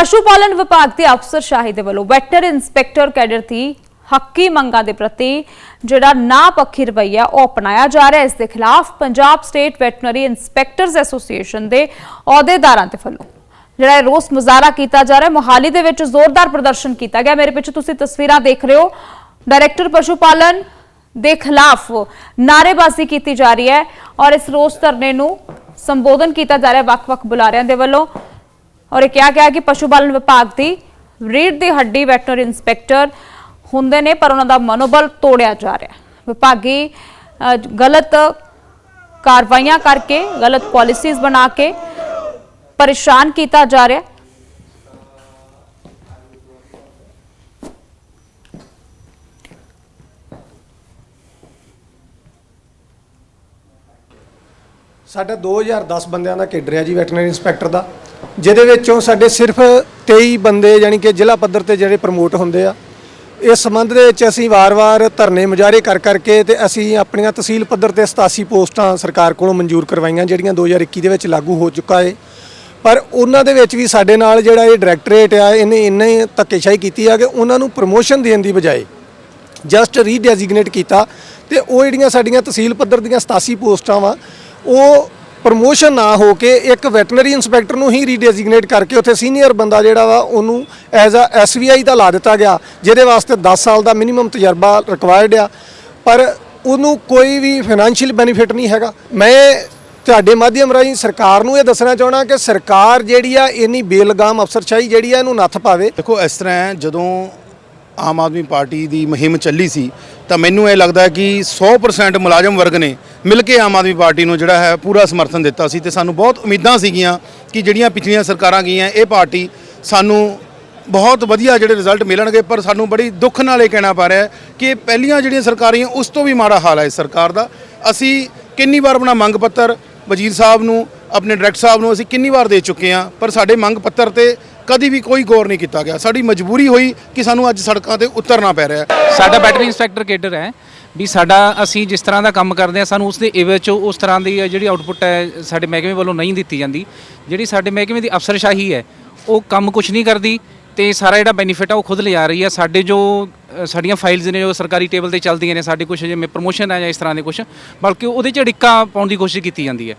ਪਸ਼ੂ ਪਾਲਣ ਵਿਭਾਗ ਦੇ ਅਫਸਰ ਸ਼ਾਹੀ ਦੇ ਵੱਲੋਂ ਵੈਟਰਨਰੀ ਇੰਸਪੈਕਟਰ ਕੈਡਰ ਦੀ ਹੱਕੀ ਮੰਗਾਂ ਦੇ ਪ੍ਰਤੀ ਜਿਹੜਾ ਨਾ ਪੱਖੀ ਰਵੱਈਆ ਉਹ ਅਪਣਾਇਆ ਜਾ ਰਿਹਾ ਇਸ ਦੇ ਖਿਲਾਫ Punjab state veterinary inspectors association ਦੇ ਅਹੁਦੇਦਾਰਾਂ ਦੇ ਵੱਲੋਂ ਜਿਹੜਾ ਰੋਸ ਮੁਜ਼ਾਹਰਾ ਕੀਤਾ ਜਾ ਰਿਹਾ ਮੋਹਾਲੀ ਦੇ ਵਿੱਚ ਜ਼ੋਰਦਾਰ ਪ੍ਰਦਰਸ਼ਨ ਕੀਤਾ ਗਿਆ। ਮੇਰੇ ਪਿੱਛੇ ਤੁਸੀਂ ਤਸਵੀਰਾਂ ਦੇਖ ਰਹੇ ਹੋ। ਡਾਇਰੈਕਟਰ ਪਸ਼ੂ ਪਾਲਣ ਦੇ ਖਿਲਾਫ ਨਾਅਰੇਬਾਜ਼ੀ ਕੀਤੀ ਜਾ ਰਹੀ ਹੈ ਔਰ ਇਸ ਰੋਸ ਧਰਨੇ ਨੂੰ ਸੰਬੋਧਨ ਕੀਤਾ ਜਾ ਰਿਹਾ ਵੱਖ-ਵੱਖ ਬੁਲਾਰਿਆਂ ਦੇ ਵੱਲੋਂ ਔਰ ਇਹ ਕਿਹਾ ਗਿਆ ਕਿ ਪਸ਼ੂ ਪਾਲਣ ਵਿਭਾਗ ਦੀ ਰੀੜ ਦੀ ਹੱਡੀ ਵੈਟਰਨਰੀ ਇੰਸਪੈਕਟਰ ਹੁੰਦੇ ਨੇ, ਪਰ ਉਹਨਾਂ ਦਾ ਮਨੋਬਲ ਤੋੜਿਆ ਜਾ ਰਿਹਾ ਵਿਭਾਗੀ ਗਲਤ ਕਾਰਵਾਈਆਂ ਕਰਕੇ, ਗਲਤ ਪਾਲਿਸੀਜ਼ ਬਣਾ ਕੇ ਪਰੇਸ਼ਾਨ ਕੀਤਾ ਜਾ ਰਿਹਾ ਹੈ। ਸਾਡਾ 2010 ਬੰਦਿਆਂ ਦਾ ਕੇਡਰ ਹੈ ਜੀ ਵੈਟਰਨਰੀ ਇੰਸਪੈਕਟਰ ਦਾ। ਜਿਹਦੇ ਵਿੱਚੋਂ ਸਾਡੇ ਸਿਰਫ 23 ਬੰਦੇ ਯਾਨੀ ਕਿ ਜ਼ਿਲ੍ਹਾ ਪੱਧਰ ਤੇ ਜਿਹੜੇ ਪ੍ਰਮੋਟ ਹੁੰਦੇ ਆ, ਇਸ ਸੰਬੰਧ ਦੇ ਵਿੱਚ ਅਸੀਂ ਵਾਰ-ਵਾਰ ਧਰਨੇ ਮੁਜ਼ਾਹਰੇ ਕਰ ਕਰਕੇ ਤੇ ਅਸੀਂ ਆਪਣੀਆਂ ਤਹਿਸੀਲ ਪੱਧਰ ਤੇ 87 ਪੋਸਟਾਂ ਸਰਕਾਰ ਕੋਲੋਂ ਮਨਜ਼ੂਰ ਕਰਵਾਈਆਂ, ਜਿਹੜੀਆਂ 2021 ਦੇ ਵਿੱਚ ਲਾਗੂ ਹੋ ਚੁੱਕਾ ਹੈ ਪਰ ਉਹਨਾਂ ਦੇ ਵਿੱਚ ਵੀ ਸਾਡੇ ਨਾਲ ਜਿਹੜਾ ਇਹ ਡਾਇਰੈਕਟਰੇਟ ਆ, ਇਹਨੇ ਇੰਨੇ ਧੱਕੇਸ਼ਾਹੀ ਕੀਤੀ ਆ ਕਿ ਉਹਨਾਂ ਨੂੰ ਪ੍ਰਮੋਸ਼ਨ ਦੇਣ ਦੀ ਬਜਾਏ ਜਸਟ ਰੀਡੈਜ਼ਿਗਨੇਟ ਕੀਤਾ ਤੇ ਉਹ ਜਿਹੜੀਆਂ ਸਾਡੀਆਂ ਤਹਿਸੀਲ ਪੱਧਰ ਦੀਆਂ 87 ਪੋਸਟਾਂ ਵਾ, ਉਹ ਪ੍ਰਮੋਸ਼ਨ ਨਾ ਹੋ ਕੇ ਇੱਕ ਵੈਟਰਨਰੀ ਇੰਸਪੈਕਟਰ ਨੂੰ ਹੀ ਰੀਡੈਜ਼ਿਗਨੇਟ ਕਰਕੇ ਉੱਥੇ ਸੀਨੀਅਰ ਬੰਦਾ ਜਿਹੜਾ ਵਾ, ਉਹਨੂੰ ਐਜ਼ ਅ ਐਸਵੀਆਈ ਦਾ ਲਾ ਦਿੱਤਾ ਗਿਆ, ਜਿਹਦੇ ਵਾਸਤੇ 10 ਸਾਲ ਦਾ ਮਿਨੀਮਮ ਤਜਰਬਾ ਰਿਕੁਆਇਰਡ ਆ। ਪਰ ਉਹਨੂੰ ਕੋਈ ਵੀ ਫਾਈਨੈਂਸ਼ੀਅਲ ਬੈਨੀਫਿਟ ਨਹੀਂ ਹੈਗਾ। ਮੈਂ ਤੁਹਾਡੇ ਮਾਧਿਅਮ ਰਾਹੀਂ ਸਰਕਾਰ ਨੂੰ ਇਹ ਦੱਸਣਾ ਚਾਹਣਾ ਕਿ ਸਰਕਾਰ ਜਿਹੜੀ ਆ, ਇੰਨੀ ਬੇਲਗਾਮ ਅਫਸਰਸ਼ਾਹੀ ਜਿਹੜੀ ਆ, ਇਹਨੂੰ ਨੱਥ ਪਾਵੇ। ਦੇਖੋ, ਇਸ ਤਰ੍ਹਾਂ ਜਦੋਂ ਆਮ ਆਦਮੀ ਪਾਰਟੀ ਦੀ ਮੁਹਿੰਮ ਚੱਲੀ ਸੀ, ਤਾਂ ਮੈਨੂੰ ਇਹ ਲੱਗਦਾ ਕਿ 100% ਮੁਲਾਜ਼ਮ ਵਰਗ ਨੇ ਮਿਲ ਕੇ ਆਮ ਆਦਮੀ ਪਾਰਟੀ ਨੂੰ ਜਿਹੜਾ ਹੈ ਪੂਰਾ ਸਮਰਥਨ ਦਿੱਤਾ ਸੀ ਤੇ ਸਾਨੂੰ ਬਹੁਤ ਉਮੀਦਾਂ ਸੀਗੀਆਂ ਕਿ ਜਿਹੜੀਆਂ ਪਿਛਲੀਆਂ ਸਰਕਾਰਾਂ ਗਈਆਂ, ਇਹ ਪਾਰਟੀ ਸਾਨੂੰ ਬਹੁਤ ਵਧੀਆ ਜਿਹੜੇ ਰਿਜ਼ਲਟ ਮਿਲਣਗੇ, ਪਰ ਸਾਨੂੰ ਬੜੀ ਦੁੱਖ ਨਾਲ ਇਹ ਕਹਿਣਾ ਪੈ ਰਿਹਾ ਕਿ ਪਹਿਲੀਆਂ ਜਿਹੜੀਆਂ ਸਰਕਾਰੀਆਂ ਉਸ ਤੋਂ ਵੀ ਮਾੜਾ ਹਾਲ ਹੈ ਇਸ ਸਰਕਾਰ ਦਾ। ਅਸੀਂ ਕਿੰਨੀ ਵਾਰ ਆਪਣਾ ਮੰਗ ਪੱਤਰ ਵਜ਼ੀਰ ਸਾਹਿਬ ਨੂੰ, ਆਪਣੇ ਡਾਇਰੈਕਟਰ ਸਾਹਿਬ ਨੂੰ ਅਸੀਂ ਕਿੰਨੀ ਵਾਰ ਦੇ ਚੁੱਕੇ ਹਾਂ, ਪਰ ਸਾਡੇ ਮੰਗ ਪੱਤਰ ਤੇ ਕਦੀ ਵੀ ਕੋਈ ਗੌਰ ਨਹੀਂ ਕੀਤਾ ਗਿਆ। ਸਾਡੀ ਮਜਬੂਰੀ ਹੋਈ ਕਿ ਸਾਨੂੰ ਅੱਜ ਸੜਕਾਂ ਤੇ ਉਤਰਨਾ ਪੈ ਰਿਹਾ ਸਾਡਾ ਬੈਟਰੀ ਇੰਸਪੈਕਟਰ ਕੇਡਰ ਹੈ। ਵੀ ਸਾਡਾ ਅਸੀਂ ਜਿਸ ਤਰ੍ਹਾਂ ਦਾ ਕੰਮ ਕਰਦੇ ਆ ਸਾਨੂੰ ਉਸ ਦੇ ਇਵੇ 'ਚੋਂ ਉਸ ਤਰ੍ਹਾਂ ਦੀ ਜਿਹੜੀ ਆਊਟਪੁੱਟ ਹੈ ਸਾਡੇ ਮਹਿਕਮੇ ਵੱਲੋਂ ਨਹੀਂ ਦਿੱਤੀ ਜਾਂਦੀ। ਜਿਹੜੀ ਸਾਡੇ ਮਹਿਕਮੇ ਦੀ ਅਫਸਰਸ਼ਾਹੀ ਹੈ, ਉਹ ਕੰਮ ਕੁਝ ਨਹੀਂ ਕਰਦੀ ਤੇ ਸਾਰਾ ਜਿਹੜਾ ਬੈਨੀਫਿਟ ਆ, ਉਹ ਖੁਦ ਲਿਜਾ ਰਹੀ ਆ। ਸਾਡੇ ਜੋ ਸਾਡੀਆਂ ਫਾਈਲਸ ਨੇ ਜੋ ਸਰਕਾਰੀ ਟੇਬਲ ਤੇ ਚੱਲਦੀਆਂ ਨੇ, ਸਾਡੇ ਕੁਝ ਜਿਵੇਂ ਪ੍ਰੋਮੋਸ਼ਨ ਹੈ ਜਾਂ ਇਸ ਤਰ੍ਹਾਂ ਦੇ ਕੁਝ ਬਲਕਿ ਉਹਦੇ ਚ ਅੜਿੱਕਾ ਪਾਉਣ ਦੀ ਕੋਸ਼ਿਸ਼ ਕੀਤੀ ਜਾਂਦੀ ਹੈ।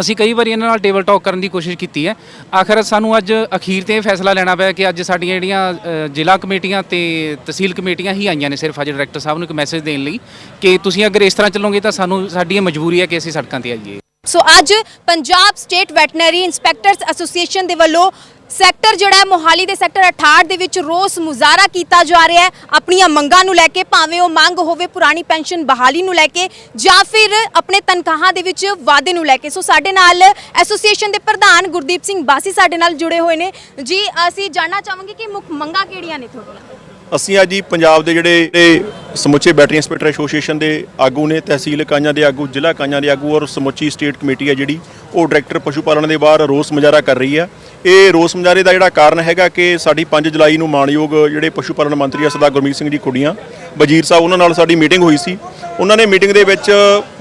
ਅਸੀਂ ਕਈ ਵਾਰੀ ਇਹਨਾਂ ਨਾਲ ਟੇਬਲ ਟਾਕ ਕਰਨ ਦੀ ਕੋਸ਼ਿਸ਼ ਕੀਤੀ ਹੈ। ਆਖਰ ਸਾਨੂੰ ਅੱਜ ਅਖੀਰ ਤੇ ਇਹ ਫੈਸਲਾ ਲੈਣਾ ਪਿਆ ਕਿ ਅੱਜ ਸਾਡੀਆਂ ਜਿਹੜੀਆਂ ਜ਼ਿਲ੍ਹਾ ਕਮੇਟੀਆਂ ਤੇ ਤਹਿਸੀਲ ਕਮੇਟੀਆਂ ਹੀ ਆਈਆਂ ਨੇ ਸਿਰਫ ਅੱਜ ਡਾਇਰੈਕਟਰ ਸਾਹਿਬ ਨੂੰ ਇੱਕ ਮੈਸੇਜ ਦੇਣ ਲਈ ਕਿ ਤੁਸੀਂ ਅਗਰ ਇਸ ਤਰ੍ਹਾਂ ਚੱਲੋਗੇ ਤਾਂ ਸਾਨੂੰ ਸਾਡੀ ਇਹ ਮਜਬੂਰੀ ਹੈ ਕਿ ਅਸੀਂ ਸੜਕਾਂ ਤੇ ਆਈਏ। ਸੋ ਅੱਜ Punjab state veterinary inspectors association ਦੇ ਵੱਲੋਂ ਸੈਕਟਰ ਜਿਹੜਾ ਹੈ, ਮੋਹਾਲੀ ਦੇ ਸੈਕਟਰ 68 ਦੇ ਵਿੱਚ ਰੋਸ ਮੁਜ਼ਾਹਰਾ ਕੀਤਾ ਜਾ ਰਿਹਾ ਹੈ। ਆਪਣੀਆਂ ਮੰਗਾਂ ਨੂੰ ਲੈ ਕੇ, ਭਾਵੇਂ ਉਹ ਮੰਗ ਹੋਵੇ ਪੁਰਾਣੀ ਪੈਨਸ਼ਨ ਬਹਾਲੀ ਨੂੰ ਲੈ ਕੇ ਜਾਂ ਫਿਰ ਆਪਣੇ ਤਨਖਾਹਾਂ ਦੇ ਵਿੱਚ ਵਾਧੇ ਨੂੰ ਲੈ ਕੇ। ਸੋ ਸਾਡੇ ਨਾਲ ਐਸੋਸੀਏਸ਼ਨ ਦੇ ਪ੍ਰਧਾਨ ਗੁਰਦੀਪ ਸਿੰਘ ਬਾਸੀ ਸਾਡੇ ਨਾਲ ਜੁੜੇ ਹੋਏ ਨੇ। ਜੀ, ਅਸੀਂ ਜਾਣਨਾ ਚਾਹਾਂਗੇ ਕਿ ਮੁੱਖ ਮੰਗਾਂ ਕਿਹੜੀਆਂ ਨੇ ਤੁਹਾਡੀਆਂ? ਅਸੀਂ ਅੱਜ ਹੀ ਪੰਜਾਬ ਦੇ ਜਿਹੜੇ ਸਮੁੱਚੇ ਬੈਟਰੀ ਇੰਸਪੈਕਟਰ ਐਸੋਸੀਏਸ਼ਨ ਦੇ ਆਗੂ ਨੇ, ਤਹਿਸੀਲ ਇਕਾਈਆਂ ਦੇ ਆਗੂ, ਜ਼ਿਲ੍ਹਾ ਇਕਾਈਆਂ ਦੇ ਆਗੂ ਔਰ ਸਮੁੱਚੀ ਸਟੇਟ ਕਮੇਟੀ ਹੈ ਜਿਹੜੀ, ਉਹ ਡਾਇਰੈਕਟਰ ਪਸ਼ੂ ਪਾਲਣ ਦੇ ਬਾਹਰ ਰੋਸ ਮੁਜ਼ਾਹਰਾ ਕਰ ਰਹੀ ਹੈ। ਇਹ ਰੋਸ ਮੁਜ਼ਾਹਰੇ ਦਾ ਜਿਹੜਾ ਕਾਰਨ ਹੈਗਾ ਕਿ ਸਾਡੀ 5 ਜੁਲਾਈ ਨੂੰ ਮਾਣਯੋਗ ਜਿਹੜੇ ਪਸ਼ੂ ਪਾਲਣ ਮੰਤਰੀ ਆ ਸਰਦਾਰ ਗੁਰਮੀਤ ਸਿੰਘ ਜੀ ਕੁੜੀਆਂ ਵਜ਼ੀਰ ਸਾਹਿਬ ਉਹਨਾਂ ਨਾਲ ਸਾਡੀ ਮੀਟਿੰਗ ਹੋਈ ਸੀ। ਉਹਨਾਂ ਨੇ ਮੀਟਿੰਗ ਦੇ ਵਿੱਚ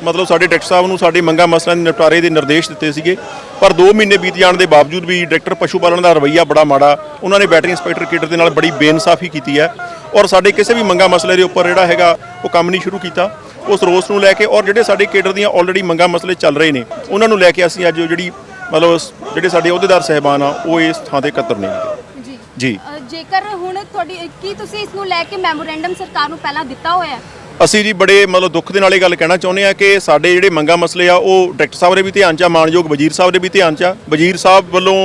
ਮਤਲਬ ਸਾਡੇ ਡਾਇਰੈਕਟਰ ਸਾਹਿਬ ਨੂੰ ਸਾਡੇ ਮੰਗਾਂ ਮਸਲਿਆਂ ਦੇ ਨਿਪਟਾਰੇ ਦੇ ਨਿਰਦੇਸ਼ ਦਿੱਤੇ ਸੀਗੇ। ਪਰ 2 ਮਹੀਨੇ ਬੀਤ ਜਾਣ ਦੇ ਬਾਵਜੂਦ ਵੀ ਡਾਇਰੈਕਟਰ ਪਸ਼ੂ ਪਾਲਣ ਦਾ ਰਵੱਈਆ ਬੜਾ ਮਾੜਾ, ਉਹਨਾਂ ਨੇ ਬੈਟਰੀ ਇੰਸਪੈਕਟਰ ਕੇਡਰ ਦੇ ਨਾਲ ਬੜੀ ਬੇਇਨਸਾਫੀ ਕੀਤੀ ਹੈ ਔਰ ਸਾਡੇ ਕਿਸੇ ਵੀ ਮੰਗਾਂ ਮਸਲੇ ਦੇ ਉੱਪਰ ਜਿਹੜਾ ਹੈਗਾ ਉਹ ਕੰਮ ਨਹੀਂ ਸ਼ੁਰੂ ਕੀਤਾ। ਉਸ ਰੋਸ ਨੂੰ ਲੈ ਕੇ ਔਰ ਜਿਹੜੇ ਸਾਡੇ ਕੇਡਰ ਦੀਆਂ ਆਲਰੇਡੀ ਮੰਗਾਂ ਮਸਲੇ ਚੱਲ ਰਹੇ ਨੇ, ਉਹਨਾਂ ਨੂੰ ਲੈ ਕੇ ਅਸੀਂ ਅੱਜ ਜਿਹੜੀ ਮਤਲਬ ਜਿਹੜੇ ਸਾਡੇ ਅਹੁਦੇਦਾਰ ਸਹਿਬਾਨ ਆ ਉਹ ਇਸ ਥਾਂ ਤੇ ਇਕੱਤਰ ਨੇ ਜੀ। ਜੀ। ਜੇਕਰ ਹੁਣ ਤੁਹਾਡੀ ਕੀ ਤੁਸੀਂ ਇਸ ਨੂੰ ਲੈ ਕੇ ਮੈਮੋਰੈਂਡਮ ਸਰਕਾਰ ਨੂੰ ਪਹਿਲਾਂ ਦਿੱਤਾ ਹੋਇਆ? ਹੈ ਅਸੀਂ ਜੀ ਬੜੇ ਮਤਲਬ ਦੁੱਖ ਦੇ ਨਾਲ ਇਹ ਗੱਲ ਕਹਿਣਾ ਚਾਹੁੰਦੇ ਆ ਕਿ ਸਾਡੇ ਜਿਹੜੇ ਮੰਗਾਂ ਮਸਲੇ ਆ ਉਹ ਡਾਇਰੈਕਟਰ ਸਾਹਿਬ ਦੇ ਵੀ ਧਿਆਨ 'ਚ ਆ ਮਾਨਯੋਗ ਵਜ਼ੀਰ ਸਾਹਿਬ ਦੇ ਵੀ ਧਿਆਨ 'ਚ ਆ। ਵਜ਼ੀਰ ਸਾਹਿਬ ਵੱਲੋਂ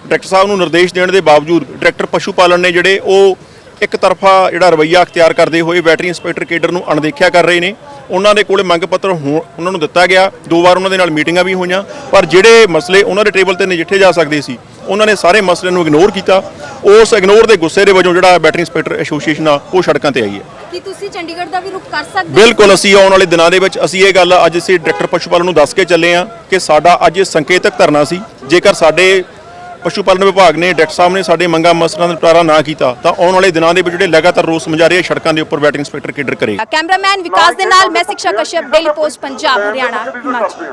ਡਾਇਰੈਕਟਰ ਸਾਹਿਬ ਨੂੰ ਨਿਰਦੇਸ਼ ਦੇਣ ਦੇ ਬਾਵਜੂਦ ਡਾਇਰੈਕਟਰ ਪਸ਼ੂ ਪਾਲਣ ਨੇ ਜਿਹੜੇ ਉਹ ਇੱਕ ਤਰਫਾ ਜਿਹੜਾ ਰਵੱਈਆ ਅਖਤਿਆਰ ਕਰਦੇ ਹੋਏ ਵੈਟਰੀ ਇੰਸਪੈਕਟਰ ਕੇਡਰ ਨੂੰ ਅਣਦੇਖਿਆ ਕਰ ਰਹੇ ਨੇ। ਉਹਨਾਂ ਦੇ ਕੋਲੇ ਮੰਗ ਪੱਤਰ ਉਹਨਾਂ ਨੂੰ ਦਿੱਤਾ ਗਿਆ। ਦੋ ਵਾਰ ਉਹਨਾਂ ਦੇ ਨਾਲ ਮੀਟਿੰਗਾਂ ਵੀ ਹੋਈਆਂ। ਪਰ ਜਿਹੜੇ ਮਸਲੇ ਉਹਨਾਂ ਦੇ ਟੇਬਲ ਤੇ ਨਜਿੱਠੇ ਜਾ ਸਕਦੇ ਸੀ ਉਹਨਾਂ ਨੇ ਸਾਰੇ ਮਸਲੇ ਨੂੰ ਇਗਨੋਰ ਕੀਤਾ। ਉਸ ਇਗਨੋਰ ਦੇ ਗੁੱਸੇ ਦੇ ਵਜੋਂ ਜਿਹੜਾ ਬੈਟਰੀ ਇੰਸਪੈਕਟਰ ਐਸੋਸੀਏਸ਼ਨ ਆ ਉਹ ਸੜਕਾਂ ਤੇ ਆਈ ਹੈ। ਕੀ ਤੁਸੀਂ ਚੰਡੀਗੜ੍ਹ ਦਾ ਵੀ ਰੁਖ ਕਰ ਸਕਦੇ ਹੋ? ਬਿਲਕੁਲ ਅਸੀਂ ਆਉਣ ਵਾਲੇ ਦਿਨਾਂ ਦੇ ਵਿੱਚ ਅਸੀਂ ਇਹ ਗੱਲ ਅੱਜ ਅਸੀਂ ਡਾਇਰੈਕਟਰ ਪਸ਼ੂ ਪਾਲਣ ਨੂੰ ਦੱਸ ਕੇ ਚੱਲੇ ਆ ਕਿ ਸਾਡਾ ਅੱਜ ਇਹ ਸੰਕੇਤਕ ਧਰਨਾ ਸੀ। ਜੇਕਰ ਸਾਡੇ ਪਸ਼ੂ ਪਾਲਣ ਵਿਭਾਗ ਨੇ ਡਾਇਰੈਕਟਰ ਸਾਹਿਬ ਨੇ ਸਾਡੇ ਮੰਗਾਂ ਮਸਲਿਆਂ ਦਾ ਨਿਪਟਾਰਾ ਨਾ ਕੀਤਾ, ਤਾਂ ਆਉਣ ਵਾਲੇ ਦਿਨਾਂ ਦੇ ਵਿੱਚ ਜਿਹੜੇ ਲਗਾਤਾਰ ਰੋਸ ਮੁਜ਼ਾਹਰੇ ਆ, ਸੜਕਾਂ ਦੇ ਉੱਪਰ ਵੈਟਿੰਗ ਇੰਸਪੈਕਟਰ ਕੇਡਰ ਕਰੇ। ਕੈਮਰਾਮੈਨ ਵਿਕਾਸ ਦੇ ਨਾਲ ਮੈਂ ਸਿਕਸ਼ਾ ਕਸ਼ਯਪ, ਡੇਲੀ ਪੋਸਟ, ਪੰਜਾਬ, ਹਰਿਆਣਾ, ਹਿਮਾਚਲ।